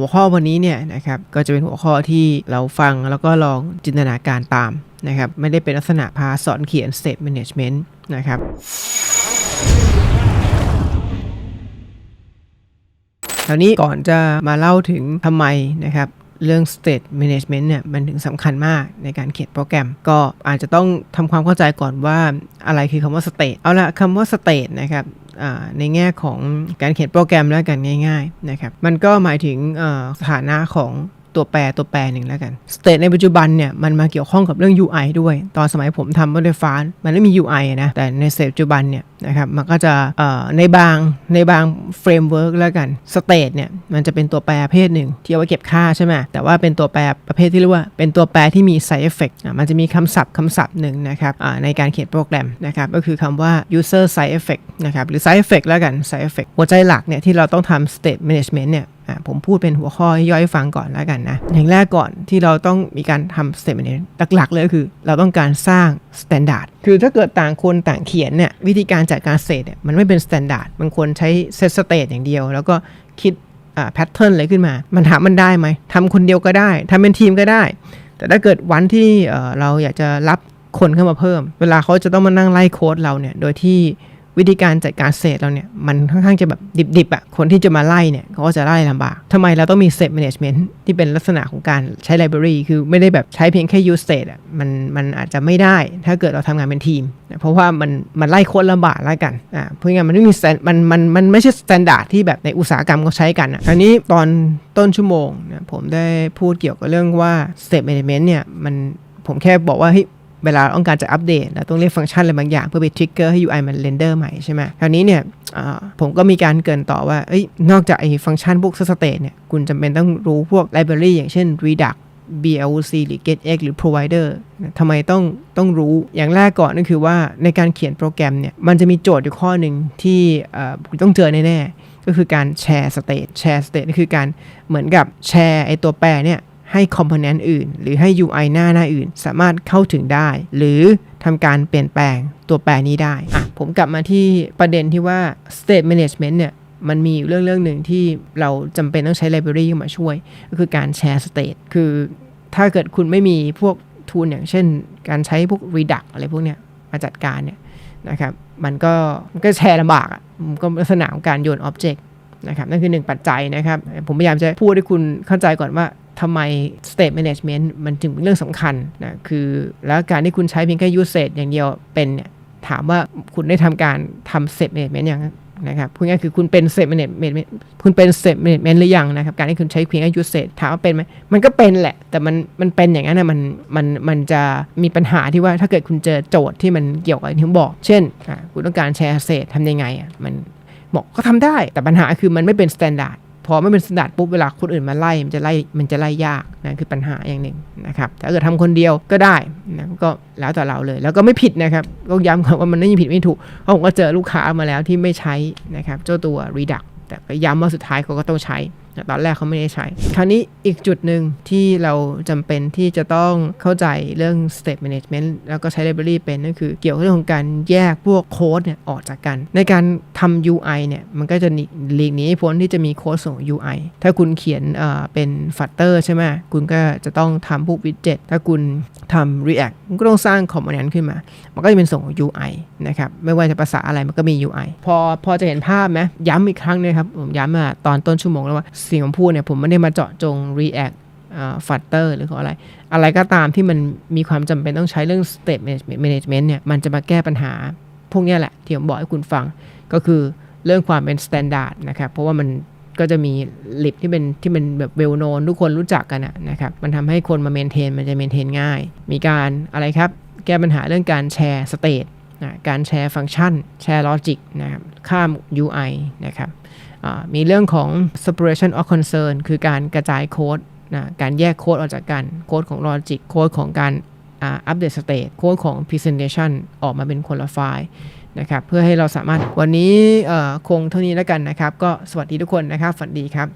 หัวข้อวันนี้เนี่ยนะครับก็จะเป็นหัวข้อที่เราฟังแล้วก็ลองจินตนาการตามนะครับไม่ได้เป็นลักษณะพาสอนเขียน state management นะครับคราวนี้ก่อนจะมาเล่าถึงทำไมนะครับเรื่อง state management เนี่ยมันถึงสำคัญมากในการเขียนโปรแกรม ก็อาจจะต้องทำความเข้าใจก่อนว่าอะไรคือคำว่า state เอาละคำว่า state นะครับ ในแง่ของการเขียนโปรแกรมแล้วกันง่าย ๆ นะครับ มันก็หมายถึงสถานะของ ตัวแปรตัวแปรหนึ่งแล้วกัน state ในปัจจุบันเนี่ยมันมาเกี่ยวข้องกับเรื่อง UI ด้วย ตอนสมัยผมทำบนไฟฟ้ามันไม่มี UI นะ แต่ใน state ปัจจุบันเนี่ยนะครับมันก็จะในบางในบาง framework แล้วกัน state เนี่ยมันจะเป็นตัวแปรประเภทหนึ่ง ที่เอาไว้เก็บค่าใช่ไหมแต่ว่าเป็นตัวแปรประเภทที่เรียกว่าเป็นตัวแปรที่มี side effect มันจะมีคำศัพท์คำศัพท์หนึ่งนะครับในการเขียนโปรแกรมนะครับก็คือคำว่า user side effect นะครับหรือ side effect แล้วกัน side effect หัวใจหลักเนี่ยที่เราต้องทำ state management เนี่ย ผมพูดเป็นหัวข้อย่อยให้ฟังก่อนแล้วกันนะ อย่างแรกก่อนที่เราต้องมีการทำ statement เนี่ยหลักๆ เลยคือ เราต้องการสร้าง standard คือถ้าเกิดต่างคนต่างเขียนเนี่ยวิธีการจัดการเศษเนี่ยมันไม่เป็น standard มันควรใช้ set state อย่างเดียว แล้วก็คิดอ่า pattern อะไรขึ้นมา มันถามมันได้ไหมทำคนเดียวก็ได้ทำเป็นทีมก็ได้ แต่ถ้าเกิดวันที่เเราอยากจะรับคนเข้ามาเพิ่ม เวลาเขาจะต้องมานั่งไล่โค้ดเราเนี่ยโดยที่ วิธีการจัดการเศษเราเนี่ยมันค่อนข้างจะแบบดิบๆอะ่ะคนที่จะมาไล่เนี่ยเขาก็จะไล่ลำบากทำไมเราต้องมีเศษ management ที่เป็นลักษณะของการใช้ library คือไม่ได้แบบใช้เพียงแค่ use state อะมันมันอาจจะไม่ได้ถ้าเกิดเราทำงานเป็นทีม เพราะว่ามันมันไล่โค้ดลำบากแล้วกันอ่าเพราะงั้นมันไม่มี stand- มันมันมันไม่ใช่ standard ที่แบบในอุตสาหกรรมเขาใช้กันอะคราวนี้ตอนต้นชั่วโมงเนี่ยผมได้พูดเกี่ยวกับเรื่องว่า state management เนี่ยมันผมแค่บอกว่าเฮ้ย เวลาต้องการจะอัปเดตเราต้องเรียกฟังก์ชันอะไรบางอย่างเพื่อไปทริกเกอร์ให้ UI มันเรนเดอร์ใหม่ใช่ไหมคราวนี้เนี่ยผมก็มีการเกินต่อว่าอ นอกจากไอ้ฟังก์ชันพวก state เนี่ยคุณจำเป็นต้องรู้พวก library อย่างเช่น Redux BLC หรือ GetX หรือ Provider ทำไมต้องต้องรู้อย่างแรกก่อนนั่นคือว่าในการเขียนโปรแกรมเนี่ยมันจะมีโจทย์อยู่ข้อหนึ่งที่คุณต้องเจอแน่ๆก็คือการแชร์ state แชร์ state นี่คือการเหมือนกับแชร์ไอ้ตัวแปรเนี่ย ให้คอมโพเนนต์อื่น หรือให้ UI หน้าหน้าอื่น สามารถเข้าถึงได้ หรือทำการเปลี่ยนแปลงตัวแปรนี้ได้อะผมกลับมาที่ประเด็นที่ว่า state management เนี่ยมันมีเรื่องเรื่องหนึ่งที่เราจำเป็นต้องใช้ library มาช่วย ก็คือการแชร์ state คือถ้าเกิดคุณไม่มีพวกทูลอย่างเช่น การใช้พวก Redux อะไรพวกเนี้ยมาจัดการเนี่ยนะครับมันก็มันก็แชร์ลำบากอะมันก็ลักษณะของการโยน object นะครับนั่นคือหนึ่งปัจจัยนะครับ ผมพยายามจะพูดให้คุณเข้าใจก่อนว่า ทำไม state management มันจึงเป็นเรื่องสำคัญนะคือแล้วการที่คุณใช้เพียงแค่ usage อย่างเดียวเป็นเนี่ยถามว่าคุณได้ทำการทำ state management อย่างนะครับพูดง่ายๆคือคุณเป็น state management คุณเป็น state management หรือยังนะครับการที่คุณใช้เพียงแค่ usage ถามว่าเป็นไหมมันก็เป็นแหละ แต่มันมันเป็นอย่างนั้นนะมันมันมันจะมีปัญหาที่ว่าถ้าเกิดคุณเจอโจทย์ที่มันเกี่ยวกับที่ผมบอก เช่นคุณต้องการแชร์เศษทำยังไงอะมันบอกก็ทำได้แต่ปัญหาคือมันไม่เป็นสแตนดาร์ พอไม่เป็นสแตนดาร์ดปุ๊บเวลาคนอื่นมาไล่มันจะไล่มันจะไล่ยากนะคือปัญหาอย่างหนึ่งนะครับถ้าเกิดทำคนเดียวก็ได้นะก็แล้วแต่เราเลย แล้วก็ไม่ผิดนะครับก็ย้ำครับว่ามันไม่ผิดไม่ถูกเพราะผมก็เจอลูกค้ามาแล้วที่ไม่ใช้นะครับเจ้าตัว Redux แต่ก็ย้ำว่าสุดท้ายเขาก็ต้องใช้ ตอนแรกเขาไม่ได้ใช้ คราวนี้อีกจุดหนึ่งที่เราจำเป็นที่จะต้องเข้าใจเรื่อง state management แล้วก็ใช้ library เป็นนั่นคือเกี่ยวกับเรื่องของการแยกพวกโค้ดเนี่ยออกจากกัน ในการทำ UI เนี่ยมันก็จะหนีหลีกหนีพ้นที่จะมีโค้ดส่ง UI ถ้าคุณเขียนเอ่อเป็น Flutter ใช่ไหมคุณก็จะต้องทำพวก widget ถ้าคุณทำ React คุณก็ต้องสร้าง component ขึ้นมา มันก็จะเป็นส่ง UI นะครับ ไม่ว่าจะภาษาอะไรมันก็มี UI พอพอจะเห็นภาพไหมย้ำอีกครั้งเลยครับ ผมย้ำมาตอนต้นชั่วโมงแล้วว่าสิ่งผมพูดเนี่ยผมไม่ได้มาเจาะจง React ฟัตเตอร์หรือของอะไร อะไรก็ตามที่มันมีความจำเป็นต้องใช้เรื่อง state management เนี่ย มันจะมาแก้ปัญหาพวกนี้แหละ ที่ผมบอกให้คุณฟัง ก็คือเรื่องความเป็น standard นะครับ เพราะว่ามันก็จะมีลิบที่เป็นที่เป็นแบบเวลโนนทุกคนรู้จักกันนะครับ มันทำให้คนมาเมนเทนมันจะเมนเทนง่าย มีการอะไรครับ แก้ปัญหาเรื่องการแชร์สเตต นะการแชร์ฟังก์ชัน แชร์ลอจิกนะครับข้าม UI นะครับมีเรื่องของ separation of concern คือการกระจายโค้ดนะการแยกโค้ดออกจากกัน โค้ดของ logic โค้ดของการอัปเดต state โค้ดของ presentation ออกมาเป็นคนละไฟล์นะครับเพื่อให้เราสามารถวันนี้คงเท่านี้แล้วกันนะครับ ก็สวัสดีทุกคนนะครับ ฝันดีครับ